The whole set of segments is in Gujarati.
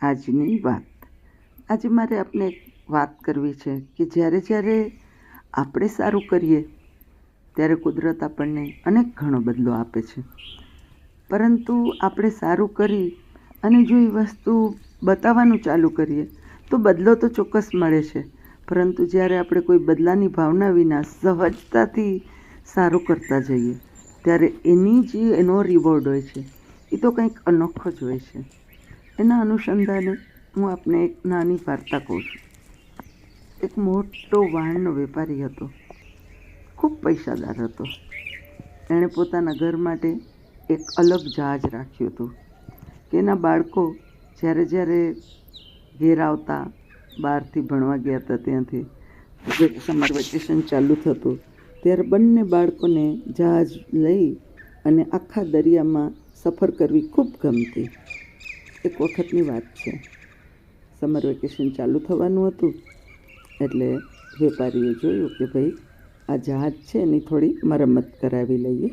આજની વાત. આજે મારે આપને વાત કરવી છે કે જ્યારે જ્યારે આપણે સારું કરીએ, ત્યારે કુદરત આપણને અનેક ઘણો બદલો આપે છે. પરંતુ આપણે સારું કરી અને જો એ વસ્તુ બતાવવાનું ચાલુ કરીએ, તો બદલો તો ચોક્કસ મળે છે. પરંતુ જ્યારે આપણે કોઈ બદલાની ભાવના વિના સહજતાથી સારું કરતા જઈએ, ત્યારે એની જે એનો રિવોર્ડ હોય છે, એ તો કંઈક અનોખો જ હોય છે. એના અનુસંધાને હું આપને એક નાની વાર્તા કહું છું. એક મોટો વાણનો વેપારી હતો. ખૂબ પૈસાદાર હતો. એણે પોતાના ઘર માટે એક અલગ જહાજ રાખ્યું હતું. કે એના બાળકો જ્યારે જ્યારે ઘેર આવતા, બહારથી ભણવા ગયા હતા ત્યાંથી સમર વેકેશન ચાલુ થતું, ત્યારે બંને બાળકોને જહાજ લઈ અને આખા દરિયામાં સફર કરવી ખૂબ ગમતી. એક વખતની વાત છે. સમર વેકેશન ચાલુ થવાનું હતું, એટલે વેપારીએ જોયું કે ભાઈ, આ જહાજ છે એની થોડી મરમ્મત કરાવી લઈએ.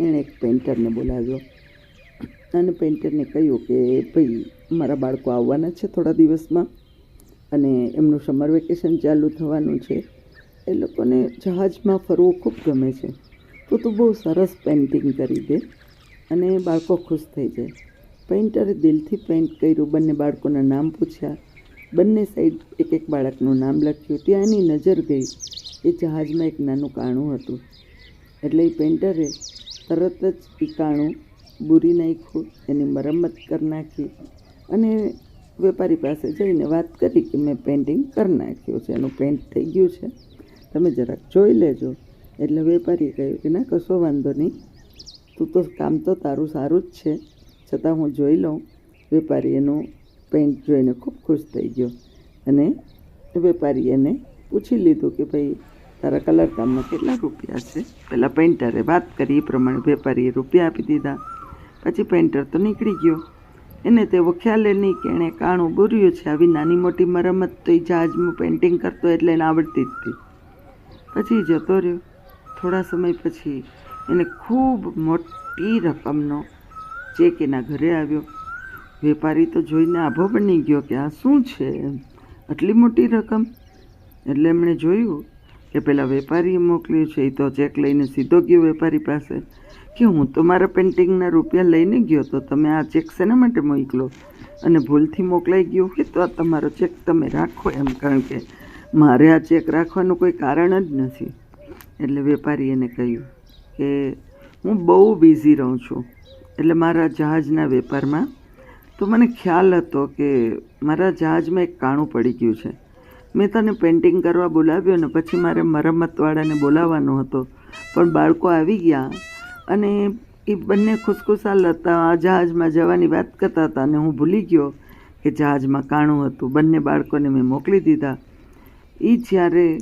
એણે એક પેન્ટરને બોલાવ્યો. અને પેન્ટરને કહ્યું કે ભાઈ, મારા બાળકો આવવાના છે થોડા દિવસમાં અને એમનું સમર વેકેશન ચાલુ થવાનું છે. એ લોકોને જહાજમાં ફરવું ખૂબ ગમે છે. તો તું બહુ સરસ પેઇન્ટિંગ કરી દે અને બાળકો ખુશ થઈ જાય. પેઇન્ટરે દિલથી પેઇન્ટ કર્યું, બંને બાળકોના નામ પૂછ્યા. બંને સાઈડ એક એક બાળકનું નામ લખ્યું. ત્યાં એની નજર ગઈ એ જહાજમાં એક નાનું કાણું હતું. એટલે એ પેઇન્ટરે તરત જ એ કાણું બૂરી નાખ્યું, એની મરમ્મત કરી નાખી અને વેપારી પાસે જઈને વાત કરી કે મેં પેઇન્ટિંગ કરી નાખ્યું છે, એનું પેન્ટ થઈ ગયું છે. તમે જરાક જોઈ લેજો. એટલે વેપારીએ કહ્યું કે ના, કશો વાંધો નહીં. તું તો કામ તો તારું સારું જ છે. છતાં હું જોઈ લઉં વેપારી એનું પેન્ટ જોઈને ખૂબ ખુશ થઈ ગયો. અને વેપારી એને પૂછી લીધું કે ભાઈ, તારા કલર કામમાં કેટલા રૂપિયા છે? પહેલાં પેન્ટરે વાત કરી, એ પ્રમાણે વેપારીએ રૂપિયા આપી દીધા. પછી પેન્ટર તો નીકળી ગયો. એને તેવો ખ્યાલ નહીં કે એણે કાણું બોર્યું છે. આવી નાની મોટી મરમ્મત તો એ જહાજમાં પેઇન્ટિંગ કરતો એટલે એને આવડતી જ હતી. પછી જતો રહ્યો. થોડા સમય પછી એને ખૂબ મોટી રકમનો ચેક એના ઘરે આવ્યો. વેપારી તો જોઈને આભો બની ગયો કે આ શું છે? આટલી મોટી રકમ? એટલે એમણે જોયું કે પેલા વેપારીએ મોકલ્યું છે, એ તો ચેક લઈને સીધો ગયો વેપારી પાસે કે હું તો મારા પેન્ટિંગના રૂપિયા લઈને ગયો તો તમે આ ચેક શેના માટે મોકલો? અને ભૂલથી મોકલાઈ ગયો કે તો આ તમારો ચેક તમે રાખો એમ, કારણ કે મારે આ ચેક રાખવાનું કોઈ કારણ જ નથી. એટલે વેપારી એને કહ્યું કે હું બહુ બિઝી રહું છું. એટલે મારા જહાજના વેપારમાં તો મને ખ્યાલ હતો કે મારા જહાજમાં એક કાણું પડી ગયું છે. મેં તને પેઇન્ટિંગ કરવા બોલાવ્યો ને પછી મારે મરમ્મતવાળાને બોલાવવાનો હતો. પણ બાળકો આવી ગયા અને એ બંને ખુશખુશાલ હતા જહાજમાં જવાની વાત કરતા હતા અને હું ભૂલી ગયો કે જહાજમાં કાણું હતું. બંને બાળકોને મેં મોકલી દીધા. એ જ્યારે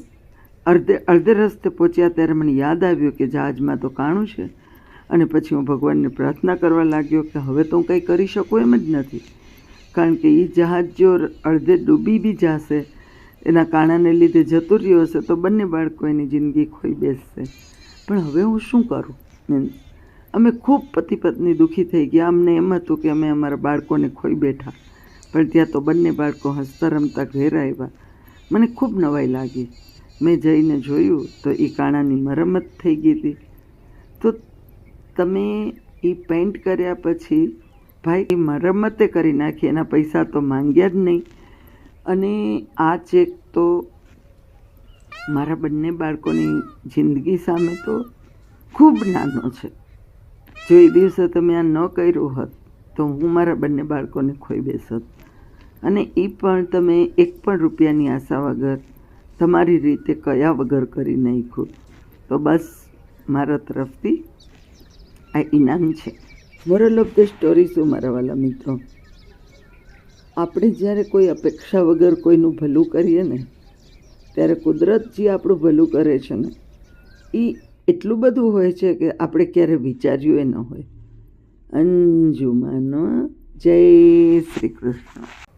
અડધે અડધે રસ્તે પહોંચ્યા ત્યારે મને યાદ આવ્યું કે જહાજમાં તો કાણું છે. અને પછી હું ભગવાનને પ્રાર્થના કરવા લાગ્યો કે હવે તો હું કંઈ કરી શકું એમ જ નથી. કારણ કે એ જહાજ જો અડધે ડૂબી બી જશે, એના કાણાને લીધે જતું રહ્યું હશે, તો બંને બાળકો એની જિંદગી ખોઈ બેસશે. પણ હવે હું શું કરું? મીન્સ અમે ખૂબ પતિ પત્ની દુઃખી થઈ ગયા. અમને એમ હતું કે અમે અમારા બાળકોને ખોઈ બેઠા. પણ ત્યાં તો બંને બાળકો હસતા રમતા ઘેર આવ્યા. મને ખૂબ નવાઈ લાગી. મેં જઈને જોયું તો એ કાણાની મરમ્મત થઈ ગઈ હતી. તો તમે એ પેન્ટ કર્યા પછી ભાઈ એ મરમ્મતે કરી નાખી, એના પૈસા તો માંગ્યા જ નહીં. અને આ ચેક તો મારા બંને બાળકોની જિંદગી સામે તો ખૂબ નાનો છે. જો એ દિવસે તમે આ ન કર્યું હોત, તો હું મારા બંને બાળકોને ખોઈ બેસત. અને એ પણ તમે એક પણ રૂપિયાની આશા વગર તમારી રીતે કયા વગર કરી નાખ્યું. તો બસ મારા તરફથી આ ઇનામ છે. મોરલ ઓફ ધ સ્ટોરી શું, મારા વાલા મિત્રો? આપણે જ્યારે કોઈ અપેક્ષા વગર કોઈનું ભલું કરીએ ને, ત્યારે કુદરત જે આપણું ભલું કરે છે ને એ એટલું બધું હોય છે કે આપણે ક્યારે વિચાર્યું એ ન હોય. અંજુમાનો જય શ્રી કૃષ્ણ.